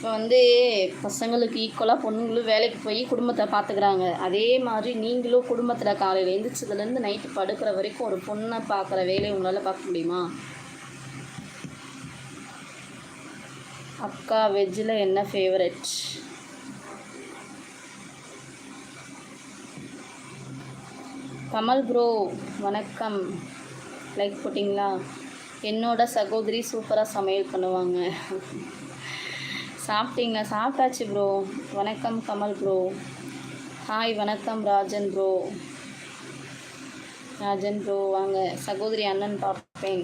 இப்போ வந்து பசங்களுக்கு ஈக்குவலாக பொண்ணுங்களும் வேலைக்கு போய் குடும்பத்தை பார்த்துக்கிறாங்க அதே மாதிரி நீங்களும் குடும்பத்தில் காலையில் எழுந்திரிச்சதுலேருந்து நைட்டு படுக்கிற வரைக்கும் ஒரு பொண்ணை பார்க்குற வேலையை உங்களால் பார்க்க முடியுமா? அக்கா வெஜ்ஜில் என்ன ஃபேவரட் கமல் ப்ரோ வணக்கம். லைக் போட்டிங்களா? என்னோட சகோதரி சூப்பராக சமையல் பண்ணுவாங்க. சாப்பிட்டீங்களா சாப்பிட்டாச்சு ப்ரோ வணக்கம் கமல் ப்ரோ ஹாய் வணக்கம் ராஜன் ப்ரோ ராஜன் ப்ரோ வாங்க. சகோதரி அண்ணன் பார்ப்பேன்.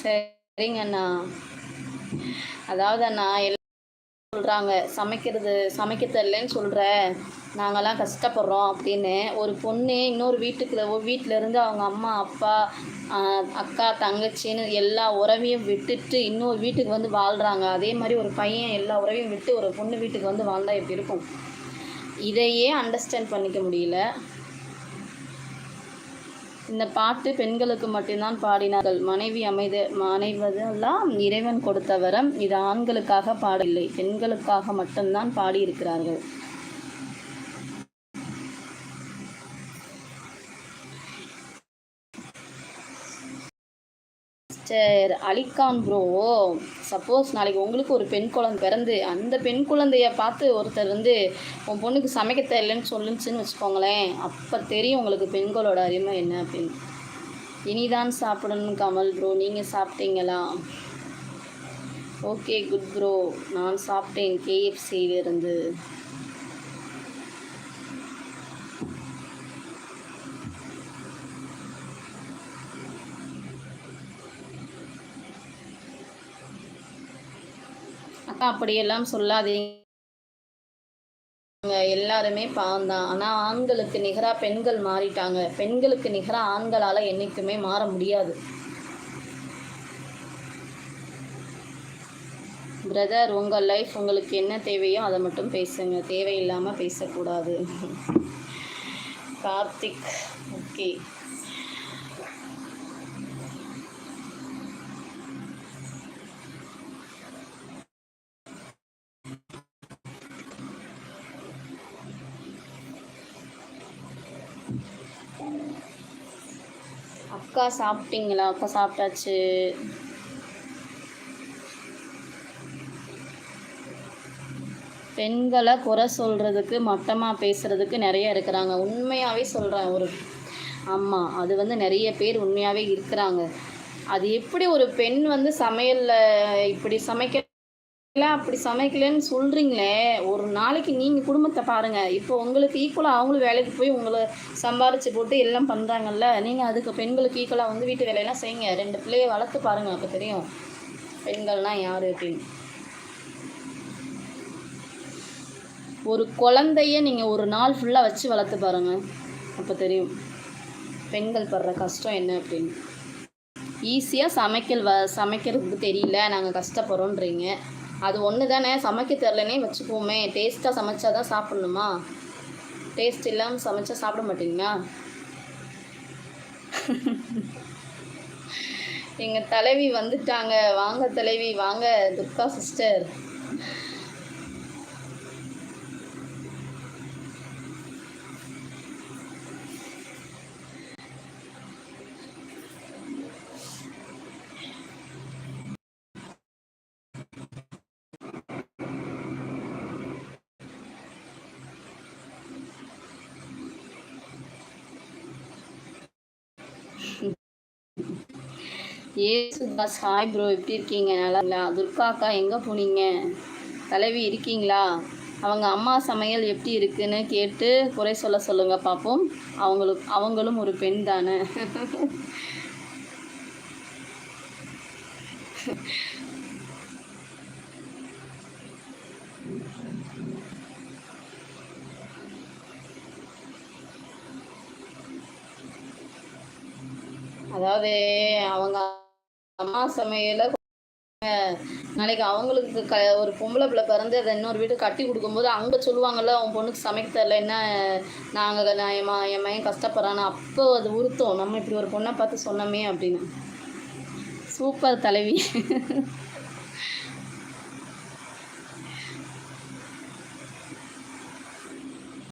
சரிங்க அண்ணா. அதாவது அண்ணா சொல்கிறாங்க சமைக்கிறது சமைக்க தெரிலன்னு சொல்கிற நாங்கள்லாம் கஷ்டப்படுறோம் அப்படின்னு ஒரு பொண்ணு இன்னொரு வீட்டுக்கு ஒரு வீட்டில் இருந்து அவங்க அம்மா அப்பா அக்கா தங்கச்சின்னு எல்லா உறவையும் விட்டுட்டு இன்னொரு வீட்டுக்கு வந்து வாழ்கிறாங்க அதே மாதிரி ஒரு பையன் எல்லா உறவையும் விட்டு ஒரு பொண்ணு வீட்டுக்கு வந்து வாழ்ந்தால் எப்படி இருக்கும்? இதையே அண்டர்ஸ்டாண்ட் பண்ணிக்க முடியல. இந்த பாட்டு பெண்களுக்கு மட்டும்தான் பாடினார்கள். மனைவி அமைத மனைவதெல்லாம் இறைவன் கொடுத்த வரம் இது ஆண்களுக்காக பாடவில்லை பெண்களுக்காக மட்டும்தான் பாடியிருக்கிறார்கள். மிஸ்டர் அலிகான் ப்ரோ சப்போஸ் நாளைக்கு உங்களுக்கு ஒரு பெண் குழந்தை பிறந்து அந்த பெண் குழந்தைய பார்த்து ஒருத்தர் வந்து உன் பொண்ணுக்கு சமைக்க தெரியலன்னு சொல்லுச்சுன்னு வச்சுக்கோங்களேன் அப்போ தெரியும் உங்களுக்கு பெண்களோட அருமை என்ன அப்படின்னு. இனிதான் சாப்பிடணும் கமல் ப்ரோ நீங்கள் சாப்பிட்டீங்களா? ஓகே குட் ப்ரோ நான் சாப்பிட்டேன் கேஎஃப்சியிலிருந்து அப்படியெல்லாம் சொல்லாதீங்க. எல்லாருமே பாவம் தான். ஆனால் ஆண்களுக்கு நிகராக பெண்கள் மாறிட்டாங்க. பெண்களுக்கு நிகராக ஆண்களால் என்றைக்குமே மாற முடியாது. பிரதர் உங்கள் லைஃப் உங்களுக்கு என்ன தேவையோ அதை மட்டும் பேசுங்க. தேவையில்லாமல் பேசக்கூடாது. கார்த்திக் ஓகே அக்கா சாப்பிட்டீங்களா? அக்கா சாப்பிட்டாச்சு. பெண்களை குறை சொல்கிறதுக்கு மட்டமாக பேசுகிறதுக்கு நிறைய இருக்கிறாங்க. உண்மையாகவே சொல்கிறேன் ஒரு ஆமாம் அது வந்து நிறைய பேர் உண்மையாகவே இருக்கிறாங்க. அது எப்படி ஒரு பெண் வந்து சமையலில் இப்படி சமைக்க அப்படி சமைக்கலன்னு சொல்கிறீங்களே ஒரு நாளைக்கு நீங்கள் குடும்பத்தை பாருங்கள் இப்போ உங்களுக்கு ஈக்குவலாக அவங்களும் வேலைக்கு போய் உங்களை சம்பாரித்து போட்டு எல்லாம் பண்ணுறாங்கல்ல நீங்கள் அதுக்கு பெண்களுக்கு ஈக்குவலாக வந்து வீட்டு வேலையெல்லாம் செய்யுங்க. ரெண்டு பிள்ளையை வளர்த்து பாருங்கள் அப்போ தெரியும். பெண்கள்னால் யார் அப்படின்னு. ஒரு குழந்தைய நீங்கள் ஒரு நாள் ஃபுல்லாக வச்சு வளர்த்து பாருங்கள் அப்போ தெரியும். பெண்கள் படுற கஷ்டம் என்ன அப்படின்னு. ஈஸியாக சமைக்கல் வ சமைக்கிறதுக்கு தெரியல. நாங்கள் கஷ்டப்படுறோன்றீங்க. அது ஒன்று தானே சமைக்க தெரிலனே வச்சுக்குவோமே டேஸ்ட்டாக சமைச்சா தான் சாப்பிட்ணுமா? டேஸ்ட் இல்லாமல் சமைச்சா சாப்பிட மாட்டீங்களா? எங்கள் தலைவி வந்துட்டாங்க. வாங்க தலைவி வாங்க Durga sister Yesudas hi bro எப்படி இருக்கீங்க? நல்லா துர்கா அக்கா எங்கே போனீங்க? தலைவி இருக்கீங்களா? அவங்க அம்மா சமையல் எப்படி இருக்குன்னு கேட்டு குறை சொல்ல சொல்லுங்க பார்ப்போம் அவங்களுக்கு அவங்களும் ஒரு பெண் தானே. அதாவது அவங்க அம்மா சமையல நாளைக்கு அவங்களுக்கு க ஒரு பொம்பளை பிள்ளை பிறந்து அதை இன்னொரு வீட்டுக்கு கட்டி கொடுக்கும்போது அங்கே சொல்லுவாங்கல்ல அவன் பொண்ணுக்கு சமைக்க தெரில என்ன நாங்கள் நான் என் ம- என் மையன் கஷ்டப்படுறான்னு. அப்போ அது உறுத்தம். நம்ம இப்படி ஒரு பொண்ணை பார்த்து சொன்னோமே அப்படின்னு. சூப்பர் தலைவி.